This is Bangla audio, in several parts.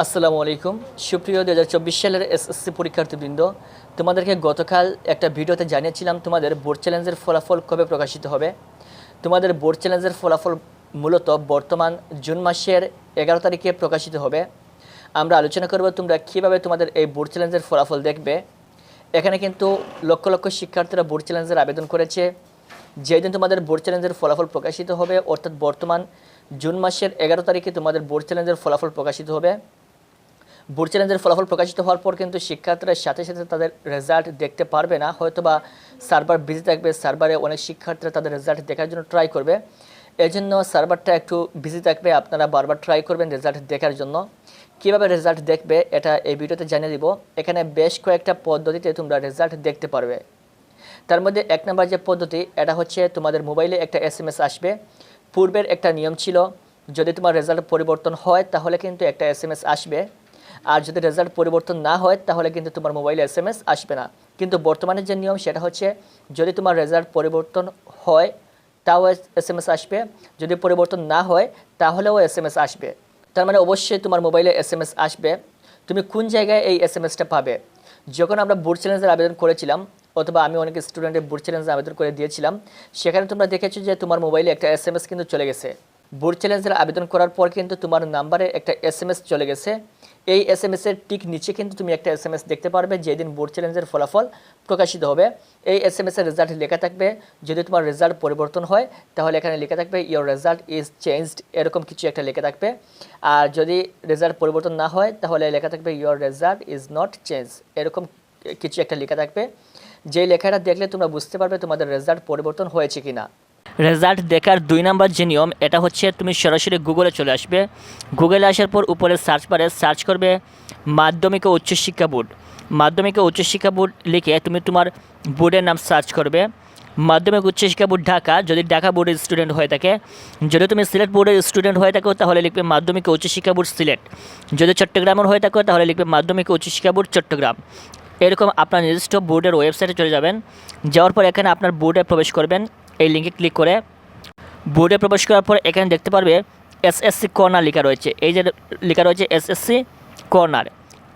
আসসালামু আলাইকুম। সুপ্রিয় দু হাজার চব্বিশ সালের এসএসসি পরীক্ষার্থীবৃন্দ, তোমাদেরকে গতকাল একটা ভিডিওতে জানিয়েছিলাম তোমাদের বোর্ড চ্যালেঞ্জের ফলাফল কবে প্রকাশিত হবে। তোমাদের বোর্ড চ্যালেঞ্জের ফলাফল মূলত বর্তমান জুন মাসের এগারো তারিখে প্রকাশিত হবে। আমরা আলোচনা করব তোমরা কীভাবে তোমাদের এই বোর্ড চ্যালেঞ্জের ফলাফল দেখবে। এখানে কিন্তু লক্ষ লক্ষ শিক্ষার্থীরা বোর্ড চ্যালেঞ্জের আবেদন করেছে। যেদিন তোমাদের বোর্ড চ্যালেঞ্জের ফলাফল প্রকাশিত হবে, অর্থাৎ বর্তমান জুন মাসের এগারো তারিখে তোমাদের বোর্ড চ্যালেঞ্জের ফলাফল প্রকাশিত হবে। বোর্ড চ্যালেঞ্জের ফলাফল প্রকাশিত হওয়ার পর কিন্তু শিক্ষার্থীরা সাথে সাথে তাদের রেজাল্ট দেখতে পারবে না। হয়তো বা সার্ভার বিজি থাকবে সার্ভারে অনেক শিক্ষার্থীরা তাদের রেজাল্ট দেখার জন্য ট্রাই করবে। এর জন্য সার্ভারটা একটু বিজি থাকবে, আপনারা বারবার ট্রাই করবেন রেজাল্ট দেখার জন্য। কীভাবে রেজাল্ট দেখবে এটা এই ভিডিওতে জানিয়ে দিব। এখানে বেশ কয়েকটা পদ্ধতিতে তোমরা রেজাল্ট দেখতে পারবে। তার মধ্যে এক নম্বর যে পদ্ধতি, এটা হচ্ছে তোমাদের মোবাইলে একটা এস আসবে। পূর্বের একটা নিয়ম ছিল, যদি তোমার রেজাল্ট পরিবর্তন হয় তাহলে কিন্তু একটা এস আসবে। আর যদি রেজাল্ট পরিবর্তন না হয়, তাহলে কিন্তু তোমার মোবাইলে এস এম এস আসবে না। কিন্তু বর্তমানে যে নিয়ম, সেটা হচ্ছে যদি তোমার রেজাল্ট পরিবর্তন হয়, তাও এস এম এস আসবে। যদি পরিবর্তন না হয়, তাহলেও এস এম এস আসবে। তার মানে অবশ্যই তোমার মোবাইলে এস এম এস আসবে। তুমি কোন জায়গায় এই এস এম এসটা পাবে? যখন আমরা বোর্ড চ্যালেঞ্জের আবেদন করেছিলাম, অথবা আমি অনেক স্টুডেন্টের বোর্ড চ্যালেঞ্জের আবেদন করে দিয়েছিলাম, সেখানে তোমরা দেখেছ যে তোমার মোবাইলে একটা এস এম এস কিন্তু চলে গেছে। বোর্ড চ্যালেঞ্জের আবেদন করার পর কিন্তু তোমার নাম্বারে একটা এস এম এস চলে গেছে। এই এস এম এসের টিক নিচে কিন্তু তুমি একটা এস এম এস দেখতে পারবে, যেদিন বোর্ড চ্যালেঞ্জের ফলাফল প্রকাশিত হবে। এই এস এম এসের রেজাল্ট লেখা থাকবে, যদি তোমার রেজাল্ট পরিবর্তন হয়, তাহলে এখানে লেখা থাকবে ইয়োর রেজাল্ট ইজ চেঞ্জড এরকম কিছু একটা লেখা থাকবে। আর যদি রেজাল্ট পরিবর্তন না হয়, তাহলে লেখা থাকবে your result is not change এরকম কিছু একটা লেখা থাকবে। যে লেখাটা দেখলে তোমরা বুঝতে পারবে তোমাদের রেজাল্ট পরিবর্তন হয়েছে কিনা। রেজাল্ট দেখার দুই নাম্বার যে নিয়ম, এটা হচ্ছে তুমি সরাসরি গুগলে চলে আসবে। গুগলে আসার পর উপরে সার্চ বারে সার্চ করবে মাধ্যমিক ও উচ্চশিক্ষা বোর্ড। মাধ্যমিক ও উচ্চশিক্ষা বোর্ড লিখে তুমি তোমার বোর্ডের নাম সার্চ করবে। মাধ্যমিক উচ্চশিক্ষা বোর্ড ঢাকা, যদি ঢাকা বোর্ডের স্টুডেন্ট হয়ে থাকে। যদি তুমি সিলেট বোর্ডের স্টুডেন্ট হয়ে থাকো, তাহলে লিখবে মাধ্যমিক উচ্চশিক্ষা বোর্ড সিলেট যদি চট্টগ্রামের হয়ে থাকো, তাহলে লিখবে মাধ্যমিক উচ্চশিক্ষা বোর্ড চট্টগ্রাম। এরকম আপনার নির্দিষ্ট বোর্ডের ওয়েবসাইটে চলে যাবেন। যাওয়ার পর এখানে আপনার বোর্ডে প্রবেশ করবেন। এই লিঙ্কে ক্লিক করে বোর্ডে প্রবেশ করার পর এখানে দেখতে পারবে এসএসসি কর্নার লেখা রয়েছে। এই যে লেখা রয়েছে এসএসসি কর্নার।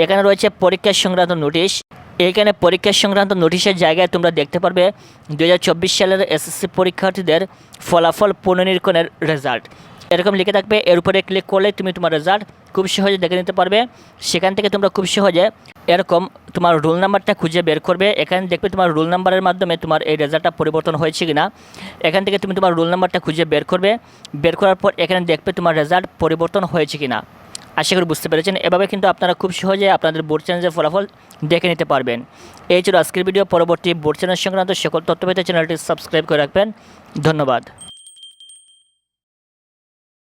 এখানে রয়েছে পরীক্ষা সংক্রান্ত নোটিশ। এইখানে পরীক্ষা সংক্রান্ত নোটিশের জায়গায় তোমরা দেখতে পারবে দু হাজার চব্বিশ সালের এসএসসি পরীক্ষার্থীদের ফলাফল পুনর্নিরীক্ষণের রেজাল্ট। এরকম লিখে থাকবে, এর উপরে ক্লিক করলে তুমি তোমার রেজাল্ট খুব সহজে দেখে নিতে পারবে। সেখান থেকে তোমরা খুব সহজে এরকম তোমার রোল নাম্বারটা খুঁজে বের করবে, এখানে দেখবে তোমার রোল নাম্বারের মাধ্যমে তোমার এই রেজাল্টটা পরিবর্তন হয়েছে কি না এখান থেকে তুমি তোমার রোল নাম্বারটা খুঁজে বের করবে, বের করার পর এখানে দেখবে তোমার রেজাল্ট পরিবর্তন হয়েছে কি না আশা করি বুঝতে পেরেছেন। এভাবে কিন্তু আপনারা খুব সহজে আপনাদের বোর্ড চ্যানেলের ফলাফল দেখে নিতে পারবেন। এই ছিল আজকের ভিডিও। পরবর্তী বোর্ড চ্যালেঞ্জ সংক্রান্ত সকল তথ্য পেতে চ্যানেলটি সাবস্ক্রাইব করে রাখবেন। ধন্যবাদ।